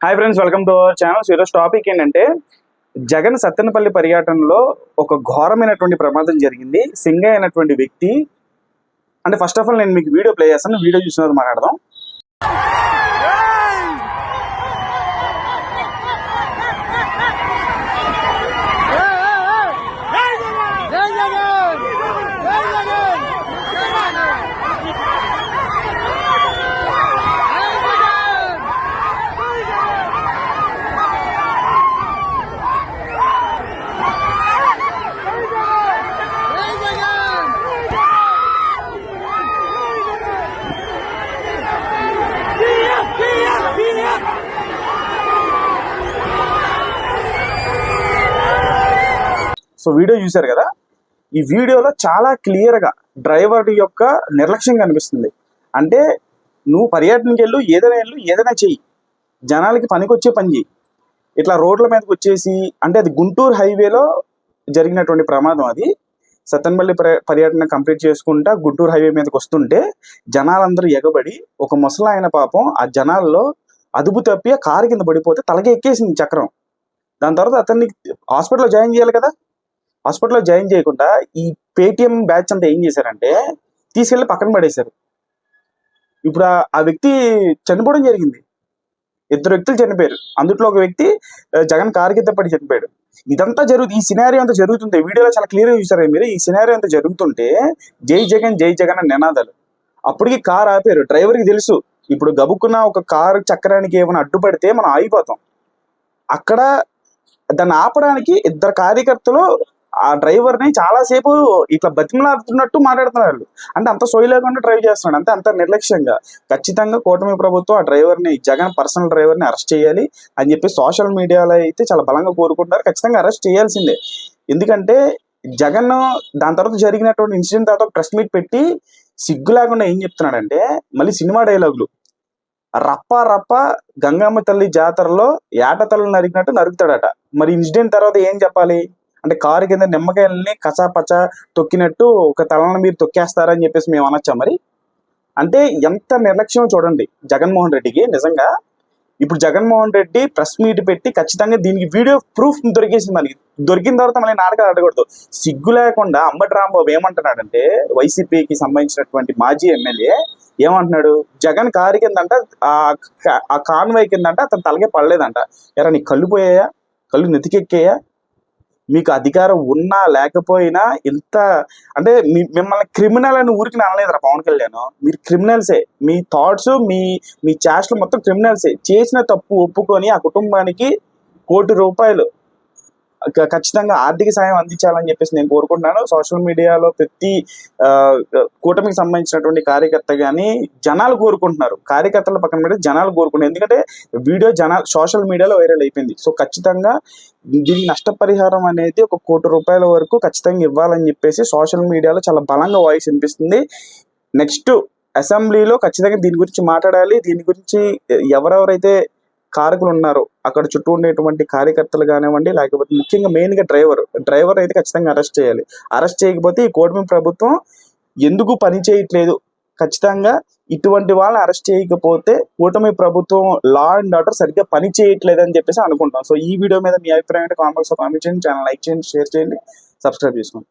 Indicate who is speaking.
Speaker 1: Hi friends welcome to our channel ఈరోజు topic ఏంటంటే జగన్ సత్తెనపల్లి పర్యటనలో ఒక ఘోరమైనటువంటి ప్రమాదం జరిగింది. సింగ అయినటువంటి వ్యక్తి అంటే ఫస్ట్ ఆఫ్ ఆల్ నేను మీకు వీడియో ప్లే చేస్తాను. వీడియో చూసిన మాట్లాడదాం. సో వీడియో చూశారు కదా? ఈ వీడియోలో చాలా క్లియర్గా డ్రైవర్ యొక్క నిర్లక్ష్యం కనిపిస్తుంది. అంటే నువ్వు పర్యటనకి వెళ్ళు ఏదైనా వెళ్ళు ఏదైనా చెయ్యి. జనాలకి పనికొచ్చే పని చెయ్యి. ఇట్లా రోడ్ల మీదకి వచ్చేసి అంటే అది గుంటూరు హైవేలో జరిగినటువంటి ప్రమాదం అది. సత్తెనపల్లి పర్యటన కంప్లీట్ చేసుకుంటా గుంటూరు హైవే మీదకి వస్తుంటే జనాలందరూ ఎగబడి ఒక ముసలాయన పాపం ఆ జనాల్లో అదుపు తప్పి ఆ కారు కింద పడిపోతే తలకి ఎక్కేసింది చక్రం. దాని తర్వాత అతన్ని హాస్పిటల్లో జాయిన్ చేయాలి కదా? హాస్పిటల్లో జాయిన్ చేయకుండా ఈ పేటిఎం బ్యాచ్ అంతా ఏం చేశారంటే తీసుకెళ్ళి పక్కన పడేశారు. ఇప్పుడు ఆ- వ్యక్తి చనిపోవడం జరిగింది. ఇద్దరు వ్యక్తులు చనిపోయారు. అందుట్లో ఒక వ్యక్తి జగన్ కారు కింద పడి చనిపోయాడు. ఇదంతా జరుగుతుంది ఈ సినారియో అంతా జరుగుతుంది వీడియోలో చాలా క్లియర్గా చూసారు మీరు ఈ సినారియో అంతా జరుగుతుంటే జై జగన్ జై జగన్ అని నినాదాలు అప్పటికి కారు ఆపారు. డ్రైవర్కి తెలుసు. ఇప్పుడు గబుక్కున్న ఒక కారు చక్రానికి ఏమైనా అడ్డుపడితే మనం ఆగిపోతాం. అక్కడ దాన్ని ఆపడానికి ఇద్దరు కార్యకర్తలు ఆ డ్రైవర్ని చాలాసేపు ఇట్లా బతిమలాడుతున్నట్టు మాట్లాడుతున్నారు అంటే అంత సోయి లేకుండా డ్రైవ్ చేస్తున్నాడు. అంతే అంత నిర్లక్ష్యంగా. ఖచ్చితంగా కూటమి ప్రభుత్వం ఆ డ్రైవర్ని జగన్ పర్సనల్ డ్రైవర్ని అరెస్ట్ చేయాలి అని చెప్పి సోషల్ మీడియాలో అయితే చాలా బలంగా కోరుకుంటున్నారు. ఖచ్చితంగా అరెస్ట్ చేయాల్సిందే. ఎందుకంటే జగన్ దాని తర్వాత జరిగినటువంటి ఇన్సిడెంట్ తర్వాత ఒక ప్రెస్ మీట్ పెట్టి సిగ్గు లేకుండా ఏం చెప్తున్నాడంటే మళ్ళీ సినిమా డైలాగులు. రప్ప రప్ప గంగమ్మ తల్లి జాతరలో ఏట తల్లి నరికినట్టు నరుకుతాడట. మరి ఇన్సిడెంట్ తర్వాత ఏం చెప్పాలి? అంటే కారు కింద నిమ్మకాయలని కచా పచా తొక్కినట్టు ఒక తలను మీరు తొక్కేస్తారని చెప్పేసి మేము అనొచ్చా మరి? అంటే ఎంత నిర్లక్ష్యం చూడండి జగన్మోహన్ రెడ్డికి. నిజంగా ఇప్పుడు జగన్మోహన్ రెడ్డి ప్రెస్ మీట్ పెట్టి ఖచ్చితంగా దీనికి వీడియో ప్రూఫ్ దొరికేసింది మనకి. దొరికిన తర్వాత మళ్ళీ నాటకాలు అడగకూడదు సిగ్గు లేకుండా అంబటి రాంబాబు ఏమంటున్నాడంటే వైసీపీకి సంబంధించినటువంటి మాజీ ఎమ్మెల్యే ఏమంటున్నాడు? జగన్ కారు కిందంట ఆ కాన్వై కిందంట అతను తలకే పడలేదంట. ఎరా నీ కళ్ళు పోయాయా? కళ్ళు నెతికెక్కాయా? మీకు అధికారం ఉన్నా లేకపోయినా ఇంత అంటే మీ మిమ్మల్ని క్రిమినల్ అని ఊరికి అనలేదురా పవన్ కళ్యాణ్. మీరు క్రిమినల్సే మీ థాట్స్ మీ మీ చేష్టలు మొత్తం క్రిమినల్సే చేసిన తప్పు ఒప్పుకొని ఆ కుటుంబానికి కోటి రూపాయలు ఖచ్చితంగా ఆర్థిక సాయం అందించాలని చెప్పేసి నేను కోరుకుంటున్నాను. సోషల్ మీడియాలో ప్రతి కూటమికి సంబంధించినటువంటి కార్యకర్త కానీ జనాలు కోరుకుంటున్నారు. కార్యకర్తల పక్కన పెట్టి జనాలు కోరుకుంటున్నారు. ఎందుకంటే వీడియో జనాలు సోషల్ మీడియాలో వైరల్ అయిపోయింది. సో ఖచ్చితంగా దీనికి నష్టపరిహారం అనేది ఒక కోటి రూపాయల వరకు ఖచ్చితంగా ఇవ్వాలని చెప్పేసి సోషల్ మీడియాలో చాలా బలంగా వాయిస్ వినిపిస్తుంది. నెక్స్ట్ అసెంబ్లీలో ఖచ్చితంగా దీని గురించి మాట్లాడాలి. దీని గురించి ఎవరెవరైతే కారకులు ఉన్నారు అక్కడ చుట్టూ ఉండేటువంటి కార్యకర్తలు కానివ్వండి లేకపోతే ముఖ్యంగా మెయిన్గా డ్రైవర్ డ్రైవర్ అయితే ఖచ్చితంగా అరెస్ట్ చేయాలి. అరెస్ట్ చేయకపోతే ఈ కూటమి ప్రభుత్వం ఎందుకు పని చేయట్లేదు? ఖచ్చితంగా ఇటువంటి వాళ్ళని అరెస్ట్ చేయకపోతే కూటమి ప్రభుత్వం లా అండ్ ఆర్డర్ సరిగ్గా పని చేయట్లేదు అని చెప్పేసి అనుకుంటాం సో ఈ వీడియో మీద మీ అభిప్రాయం కామెంట్స్ కామెంట్ చేయండి. ఛానల్ లైక్ చేయండి షేర్ చేయండి. సబ్స్క్రైబ్ చేసుకోండి.